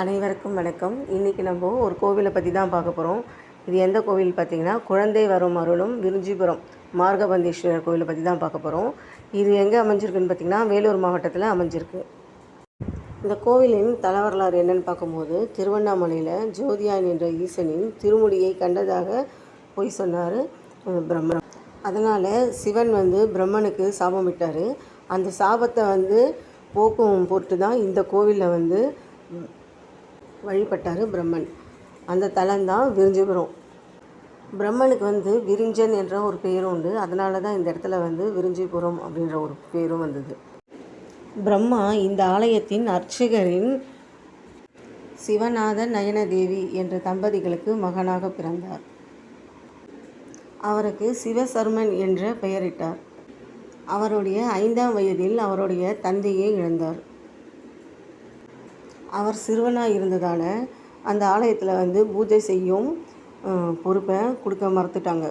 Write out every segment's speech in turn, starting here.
அனைவருக்கும் வணக்கம். இன்றைக்கி நம்ம ஒரு கோவிலை பற்றி தான் பார்க்க போகிறோம் இது எந்த கோவில் பார்த்தீங்கன்னா குழந்தை வரும் அருளும் விருஞ்சிபுரம் மார்கபந்தீஸ்வரர் கோவிலை பற்றி தான் பார்க்க போகிறோம் இது எங்கே அமைஞ்சிருக்குன்னு பார்த்தீங்கன்னா வேலூர் மாவட்டத்தில் அமைஞ்சிருக்கு. இந்த கோவிலின் தலவரலாறு என்னன்னு பார்க்கும்போது திருவண்ணாமலையில் ஜோதியான் என்ற ஈசனின் திருமுடியை கண்டதாக பொய் சொன்னார் பிரம்மன் அதனால் சிவன் வந்து பிரம்மனுக்கு சாபமிட்டார் அந்த சாபத்தை வந்து போக்கும் பொருட்டு தான் இந்த கோவிலில் வந்து வழிபட்டார் பிரம்மன். அந்த தலம்தான் விரிஞ்சிபுரம். பிரம்மனுக்கு வந்து விரிஞ்சன் என்ற ஒரு பேரும் உண்டு. அதனால தான் இந்த இடத்துல வந்து விரிஞ்சிபுரம் அப்படின்ற ஒரு பேரும் வந்தது. பிரம்மா இந்த ஆலயத்தின் அர்ச்சகரின் சிவநாத நயனதேவி என்ற தம்பதிகளுக்கு மகனாக பிறந்தார். அவருக்கு சிவசர்மன் என்ற பெயரிட்டார். அவருடைய ஐந்தாம் வயதில் அவருடைய தந்தையை இழந்தார். அவர் சிறுவனாக இருந்ததால் அந்த ஆலயத்தில் வந்து பூஜை செய்யும் பொறுப்பை கொடுக்க மறுத்துட்டாங்க.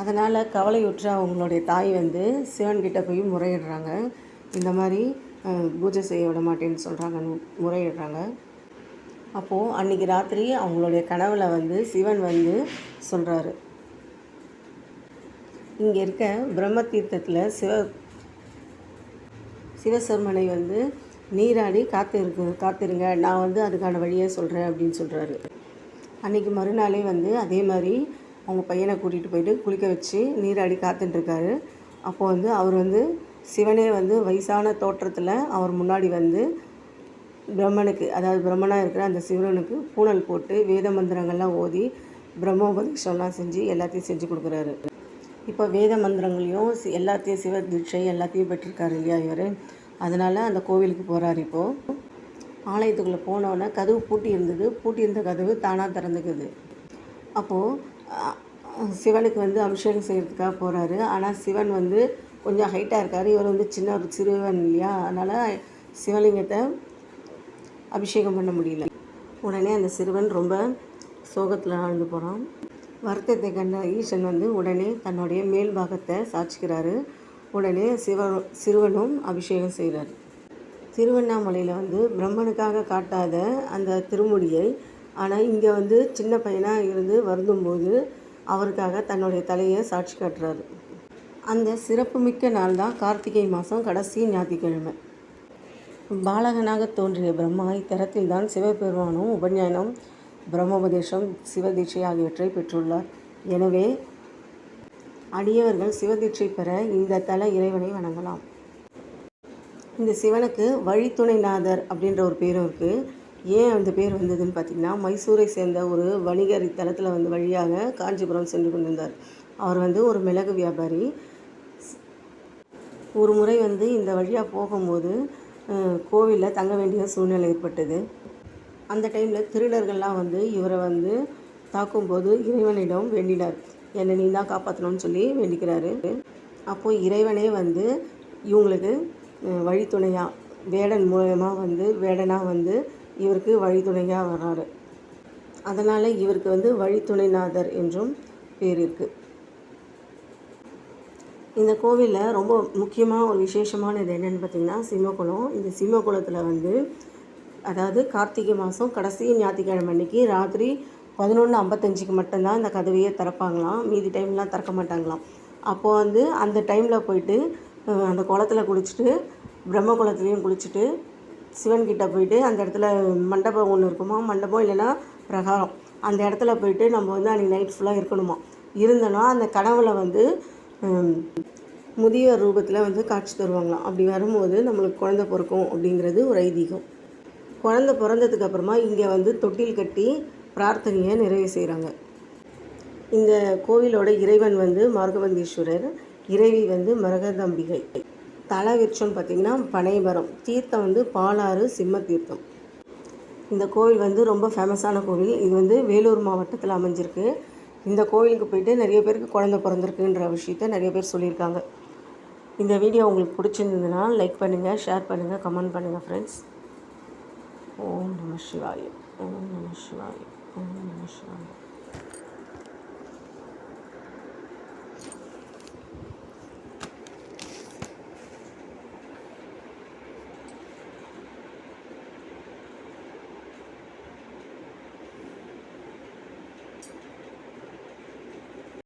அதனால் கவலையுற்ற அவங்களுடைய தாய் வந்து சிவன்கிட்ட போய் முறையிடுறாங்க. இந்த மாதிரி பூஜை செய்ய விட மாட்டேன்னு சொல்கிறாங்க முறையிடுறாங்க. அப்போது அன்றைக்கி ராத்திரி அவங்களுடைய கனவில் வந்து சிவன் வந்து சொல்கிறாரு இங்கே இருக்க பிரம்ம தீர்த்தத்தில் சிவ சிவசர்மனை வந்து நீராடி காத்திருக்கு காத்திருங்க. நான் வந்து அதுக்கான வழியை சொல்கிறேன் அப்படின்னு சொல்கிறாரு அன்றைக்கி மறுநாளே வந்து அதே மாதிரி அவங்க பையனை கூட்டிகிட்டு போயிட்டு குளிக்க வச்சு நீராடி காத்துட்டுருக்காரு. அப்போ வந்து அவர் வந்து சிவனே வந்து வயசான தோற்றத்தில் அவர் முன்னாடி வந்து பிரம்மனுக்கு அதாவது பிரம்மனாக இருக்கிற அந்த சிவனுக்கு பூணல் போட்டு வேத மந்திரங்கள்லாம் ஓதி பிரம்மோபதேசம்லாம் செஞ்சு எல்லாத்தையும் செஞ்சு கொடுக்குறாரு. இப்போ வேத மந்திரங்களையும் எல்லாத்தையும் சிவ தீட்சை எல்லாத்தையும் பெற்றிருக்காரு இல்லையா இவர்? அதனால் அந்த கோவிலுக்கு போகிறார் இப்போது ஆலயத்துக்குள்ளே போனோன்னே கதவு பூட்டி இருந்தது. பூட்டி இருந்த கதவு தானாக திறந்துக்குது. அப்போது சிவனுக்கு வந்து அபிஷேகம் செய்கிறதுக்காக போகிறாரு ஆனால் சிவன் வந்து கொஞ்சம் ஹைட்டாக இருக்கார். இவர் வந்து சின்ன ஒரு சிறுவன் இல்லையா? அதனால் சிவலிங்கத்தை அபிஷேகம் பண்ண முடியல. உடனே அந்த சிறுவன் ரொம்ப சோகத்தில் ஆழ்ந்து போகிறான் வருத்தத்தை கண்ட ஈசன் வந்து உடனே தன்னுடைய மேல் பாகத்தை சாட்சிக்கிறாரு. உடனே சிவ சிறுவனும் அபிஷேகம் செய்கிறார். திருவண்ணாமலையில் வந்து பிரம்மனுக்காக காட்டாத அந்த திருமுடியை ஆனால் இங்கே வந்து சின்ன பையனாக இருந்து வருந்தும்போது அவருக்காக தன்னுடைய தலையை சாட்சி காட்டுறாரு. அந்த சிறப்புமிக்க நாள் தான் கார்த்திகை மாதம் கடைசி ஞாயிற்றுக்கிழமை. பாலகனாக தோன்றிய பிரம்மா இத்தரத்தில் தான் சிவபெருமானும் உபஞானம் பிரம்மோபதேசம் சிவதீட்சை ஆகியவற்றை பெற்றுள்ளார். எனவே அடியவர்கள் சிவதீட்சை பெற இந்த தல இறைவனை வணங்கலாம். இந்த சிவனுக்கு வழித்துணைநாதர் அப்படின்ற ஒரு பேரும் இருக்குது ஏன் அந்த பேர் வந்ததுன்னு பார்த்தீங்கன்னா மைசூரை சேர்ந்த ஒரு வணிகர் இத்தலத்தில் வந்து வழியாக காஞ்சிபுரம் சென்று கொண்டிருந்தார். அவர் வந்து ஒரு மிளகு வியாபாரி. ஒரு முறை வந்து இந்த வழியாக போகும்போது கோவிலில் தங்க வேண்டிய சூழ்நிலை ஏற்பட்டது. அந்த டைமில் திருடர்கள்லாம் வந்து இவரை வந்து தாக்கும்போது இறைவனிடம் வேண்டினார். என்னை நீ தான் காப்பாற்றணும்னு சொல்லி வேண்டிக்கிறாரு. அப்போது இறைவனே வந்து இவங்களுக்கு வழித்துணையாக வேடன் மூலயமா வந்து வேடனாக வந்து இவருக்கு வழித்துணையாக வர்றாரு அதனால் இவருக்கு வந்து வழித்துணைநாதர் என்றும் பேர் இருக்குது இந்த கோவிலில் ரொம்ப முக்கியமாக ஒரு விசேஷமானது என்னென்னு பார்த்தீங்கன்னா சிம்மகுளம் இந்த சிம்மகுளத்தில் வந்து அதாவது கார்த்திகை மாதம் கடைசி ஞாயிற்றுக்கிழமை அன்னைக்கு ராத்திரி பதினொன்று ஐம்பத்தஞ்சுக்கு மட்டும்தான் இந்த கதவையே திறப்பாங்களாம். மீதி டைம்லாம் திறக்க மாட்டாங்களாம். அப்போது வந்து அந்த டைமில் போயிட்டு அந்த குளத்தில் குளிச்சுட்டு பிரம்ம குளத்துலேயும் குளிச்சுட்டு சிவன்கிட்ட போயிட்டு அந்த இடத்துல மண்டபம் ஒன்று இருக்குமா? மண்டபம் இல்லைன்னா பிரகாரம். அந்த இடத்துல போயிட்டு நம்ம வந்து அன்றைக்கி நைட் ஃபுல்லாக இருக்கணுமா? இருந்தோன்னா அந்த கனவுல வந்து முதியோர் ரூபத்தில் வந்து காட்சி தருவாங்களாம். அப்படி வரும்போது நம்மளுக்கு குழந்த பிறக்கும் அப்படிங்கிறது ஒரு ஐதீகம். குழந்த பிறந்ததுக்கு அப்புறமா இங்கே வந்து தொட்டில் கட்டி பிரார்த்தனையை நிறைவு செய்கிறாங்க இந்த கோவிலோட இறைவன் வந்து மார்கவந்தீஸ்வரர் இறைவி வந்து மரகதம்பிகை. தலை விருட்சம் பார்த்திங்கன்னா பனைமரம் தீர்த்தம் வந்து பாலாறு சிம்ம தீர்த்தம். இந்த கோவில் வந்து ரொம்ப ஃபேமஸான கோவில். இது வந்து வேலூர் மாவட்டத்தில் அமைஞ்சிருக்கு. இந்த கோவிலுக்கு போயிட்டு நிறைய பேருக்கு குழந்தை பிறந்திருக்குன்ற விஷயத்த நிறைய பேர் சொல்லியிருக்காங்க. இந்த வீடியோ உங்களுக்கு பிடிச்சிருந்ததுன்னா லைக் பண்ணுங்கள் ஷேர் பண்ணுங்கள் கமெண்ட் பண்ணுங்கள் ஃப்ரெண்ட்ஸ் ஓம் நம சிவாய ஓம் நம சிவாய. ஓம் நம சிவாய